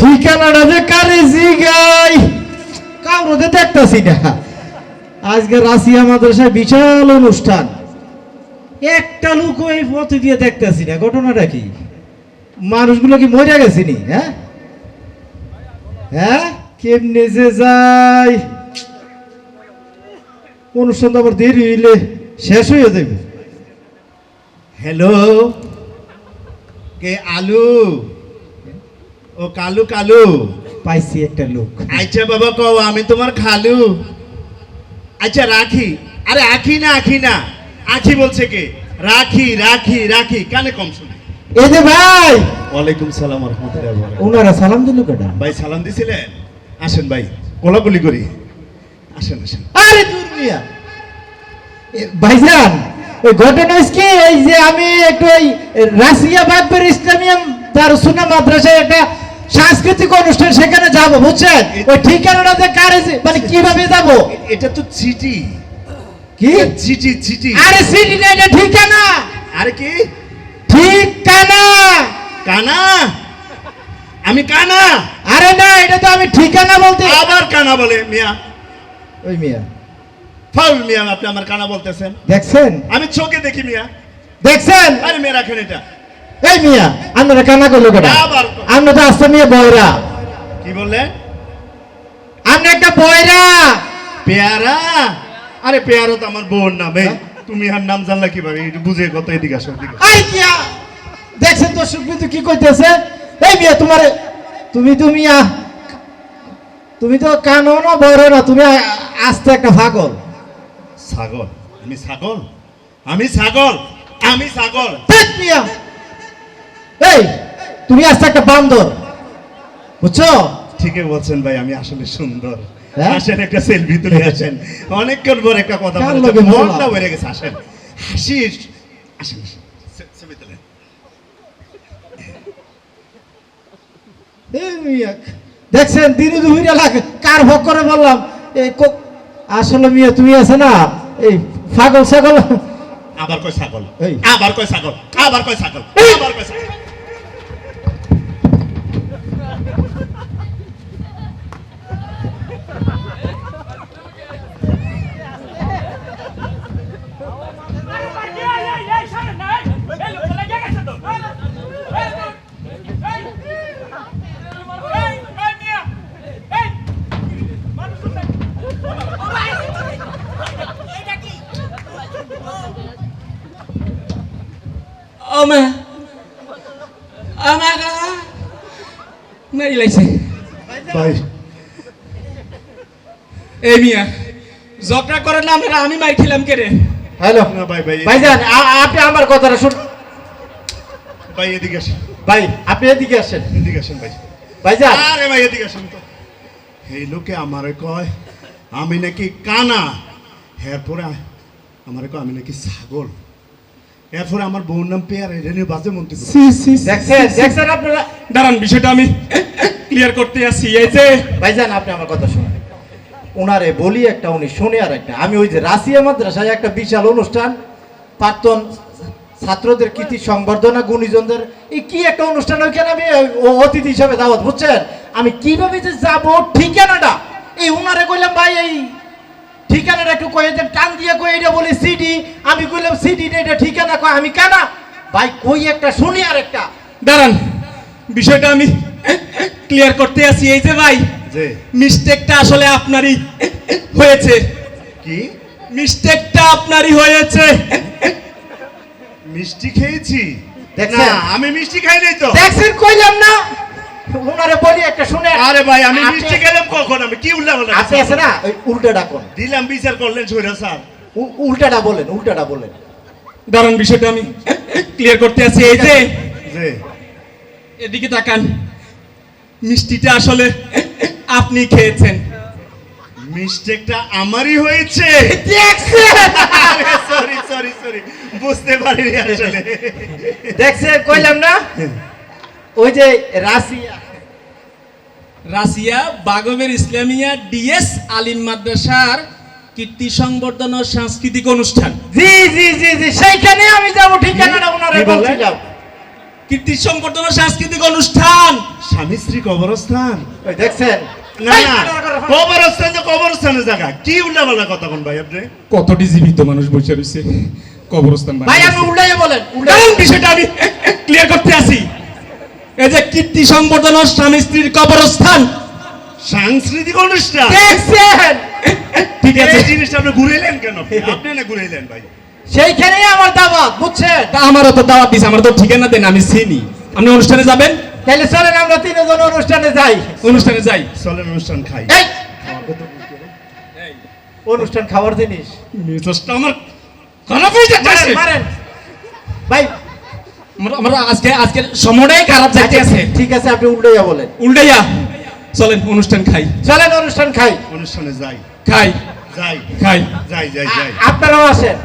ঠিকানাটা যে কারে জিগাই? কাউরে দেখতাছি না আজকে রাশিয়া মাদ্রাসায় বিশাল অনুষ্ঠান। একটা লোক ওই পথে দিয়ে দেখতাছি না। ঘটনাটা কি? মানুষগুলো কি মরে গেছে নি? হ্যাঁ? হ্যাঁ? কেমনে যে যায়? অনুষ্ঠান তো আবার দেরি হইলে শেষ হয়ে যাবে। হ্যালো? কে আলু? ও কালু কালু। পাইছি একটা লোক। আচ্ছা বাবা কও আমি তোমার খালু। আচ্ছা রাখি। আরে আখি না আখি না। আখি বলছে কে? রাখি রাখি রাখি। কানে কম শুনে। এই যে ভাই! ওয়ালাইকুম সালাম রহমতুল্লাহ ওনারা সালাম দিল কেটা ভাই সালাম দিছিলেন? আসেন ভাই কোলাকুলি করি। আসেন আসেন। আরে দূর মিয়া। এ, ভাইজান ওই ঘটনা কি? এই যে আমি একটু ওই রাশিয়া বাগবের ইসলামিয়াম দারুসুন্নাহ মাদ্রাসায় একটা সাংস্কৃতিক অনুষ্ঠান সেখানে যাব বুঝছেন? ওই ঠিকানাটাতে কারে মানে কীভাবে যাব? এটা তো চিঠি কি? চিঠি চিঠি আরে সিটি না এটা ঠিকানা। আরে কি? ঠিকানা। কানা? আমি কানা? আরে না এটা তো আমি ঠিকানা বলতে আবার কানা বলে মিয়া। ওই মিয়া। ফাউল মিয়া আপনি আমার কানা বলতেছেন। দেখছেন? আমি চোখে দেখি মিয়া। দেখছেন? আরে মেয়ে রাখেন এটা। এই মিয়া আপনারা কানা করল কেটা আমরা তো আসতে মিয়া বয়রা। কি বললেন আপনি একটা বয়রা। পেয়ারা? আরে পেয়ারা তো আমার বোন নাম এই তুমি আর নাম জানলা কীভাবে? একটু বুঝে কত এদিকে আসো এদিকে আই কিয়া দেখছেন তো সুবিধু কি কইতেছে? এই মিয়া তোমার তুমি তুমি তুমি তো কানো না বড় না তুমি আস্তে একটা পাগল। ছাগল? আমি ছাগল? আমি ছাগল? আমি ছাগল? মিয়া এই তুমি আস্তে একটা বান্দর। বুঝছ? ঠিকই বলছেন ভাই আমি আসলে সুন্দর। হ্যাঁ? আসেন একটা সেলফি তুলে আসেন। অনেকক্ষণ পর একটা কথা বললাম? মনটা বেড়ে গেছে আসেন। হাসিস আসেন। দেখছেন দিনে দুপুরে লাগে কার ভোগ করে বললাম? এই কো- আসলে মিয়া তুমি আছে না? এই পাগল ছাগল? আবার কয় ছাগল? এই। আবার কয় ছাগল? আবার কয় ছাগল? আবার কয় ছাগল? Oh man. Oh my god. May লাইছে ভাই মিয়া ঝগড়া করেন না আপনারা আমি মাই খেলাম কে রে হ্যালো না ভাই ভাই ভাইজান আপনি আমার কথাটা শুন ভাই এদিকে আসেন। ভাই আপনি এদিকে আসেন। এদিকে আসেন ভাই ভাইজান আরে ভাই এদিকে আসেন তো। এই লোকে আমারে কয় আমি নাকি কানা। এরপরে আমারে কয় আমি নাকি ছাগল। এরপরে আমার বউর নাম পেয়ার এটা নিয়ে বাজে মন্ত্রী দেখছেন দেখছেন আপনারা? দাঁড়ান বিষয়টা আমি ক্লিয়ার করতে আসি এই যে ভাইজান আপনি আমার কথা শুনুন। ওনারে বলি একটা উনি শুনে আর একটা। আমি ওই যে রাশিয়া মাদ্রাসায় একটা বিশাল অনুষ্ঠান প্রাক্তন ছাত্রদের কৃতি সংবর্ধনা গুণীজনদের এই কি একটা অনুষ্ঠান ওইখানে আমি অতিথি হিসাবে দাওয়াত বুঝছেন? আমি কীভাবে যে যাব ঠিকানাটা? এই ওনারে কইলাম ভাই এই ঠিকানাটা একটু কয়ে দেন টান দিয়ে কই এটা বলে সিডি আমি কইলাম সিডি এটা ঠিকানা কয় আমি কানা? ভাই কই একটা শুনি আর একটা। দাঁড়ান। বিষয়টা আমি ক্লিয়ার করতে আসি এই যে ভাই যে মিস্টেকটা আসলে আপনারই হয়েছে। কি? মিস্টেকটা আপনারই হয়েছে। মিষ্টি খেয়েছি? দেখছেন? আমি মিষ্টি খাই নাই তো। দেখছেন কইলাম না। ওনারে বলি একটা শুনে আরে ভাই আমি মিষ্টি খেলাম কখন? আমি কি উল্টা বললাম আপনি আছে না? ওই উল্টাটা কোন দিলাম বিচার করলেন সৈরা স্যার। উল্টাটা বলেন উল্টাটা বলেন। দাঁড়ান বিষয়টা আমি ক্লিয়ার করতে আসি এই যে যে এদিকে তাকান। মিষ্টিটা আসলে আপনি খেয়েছেন। মিস্টেকটা আমারই হয়েছে। সরি সরি সরি বুঝতে পারিনি আসলে। দেখছেন কইলাম না? ওই যে রাশিয়া। রাশিয়া বাগবের ইসলামিয়া ডিএস আলিম মাদ্রাসার কীর্তি সংবর্ধন ও সাংস্কৃতিক অনুষ্ঠান। জি জি জি জি সেইখানে আমি যাব ঠিকানাটা ওনারে? কীর্তি সংবর্ধনা সাংস্কৃতিক অনুষ্ঠান। স্বামী স্ত্রী কবরস্থান। ওই দেখছেন? না না করো, করো, করো। কবরস্থান তো কবরস্থানের জায়গা কি উল্টা কথা কোন ভাই আপনি? কতটি জীবিত মানুষ বসে রয়েছে? কবরস্থান ভাই আপনি উল্টাইয়ে বলেন উল্টাই বিষয়টা আমি ক্লিয়ার করতে আসি। এই যে কীর্তি সংবর্ধনা স্বামী স্ত্রীর কবরস্থান। সাংস্কৃতিক অনুষ্ঠান। দেখছেন? ঠিক আছে। এই জিনিসটা আপনি ঘুরাইলেন কেন? আপনি না ঘুরাইলেন ভাই? সেইখানেই আমার দাওয়াত বুঝছেন? তা আমারও তো দাওয়াত দিছে আমার তো ঠিকানা দেন আমি চিনি। আপনি অনুষ্ঠানে যাবেন? তাহলে চলেন আমরা তিনজন অনুষ্ঠানে যাই। অনুষ্ঠানে যাই। চলেন অনুষ্ঠান খাই। এই! অনুষ্ঠান খাওয়ার জিনিস। মেজাজটা আমার খারাপ হয়ে যাচ্ছে। মারেন। ভাই। আমার আমার আজকে আজকে সময়টাই খারাপ যাইতে আছে ঠিক আছে আপনি উল্টাইয়া বলেন। উল্টাইয়া। চলেন অনুষ্ঠান খাই। চলেন অনুষ্ঠান খাই। অনুষ্ঠানে যাই। খাই। যাই। খাই। যাই যাই যাই। আপনারাও আসেন।